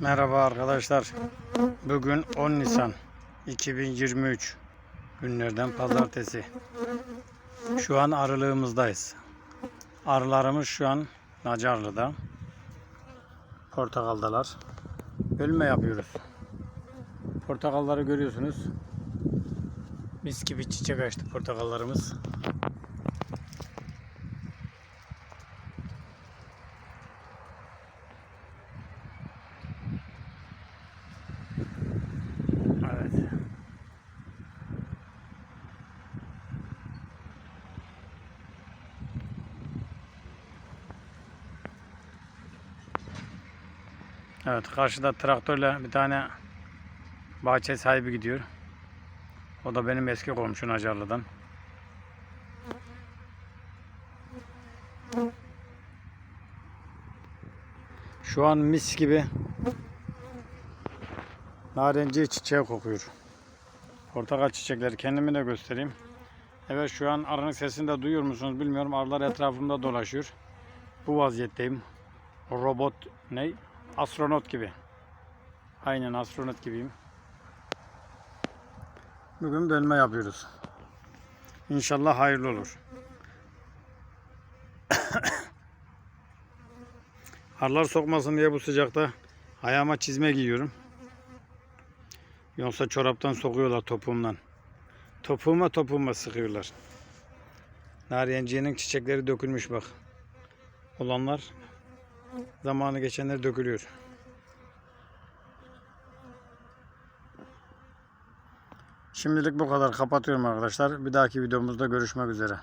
Merhaba arkadaşlar. Bugün 10 Nisan 2023 günlerden pazartesi. Şu an arılığımızdayız. Arılarımız şu an Nacarlı'da. Portakaldalar. Bölme yapıyoruz. Portakalları görüyorsunuz. Mis gibi çiçek açtı portakallarımız. Evet karşıda traktörle bir tane bahçe sahibi gidiyor. O da benim eski komşum Acarlı'dan. Şu an mis gibi narenci çiçeği kokuyor. Portakal çiçekleri kendimi de göstereyim. Evet şu an arının sesini de duyuyor musunuz bilmiyorum. Arılar etrafımda dolaşıyor. Bu vaziyetteyim. Robot ne? Astronot gibi. Aynen astronot gibiyim. Bugün bölme yapıyoruz. İnşallah hayırlı olur. Arılar sokmasın diye bu sıcakta ayağıma çizme giyiyorum. Yoksa çoraptan sokuyorlar topuğumdan. Topuğuma topuğuma sıkıyorlar. Nariyenciyenin çiçekleri dökülmüş bak. Olanlar zamanı geçenler dökülüyor. Şimdilik bu kadar kapatıyorum arkadaşlar. Bir dahaki videomuzda görüşmek üzere.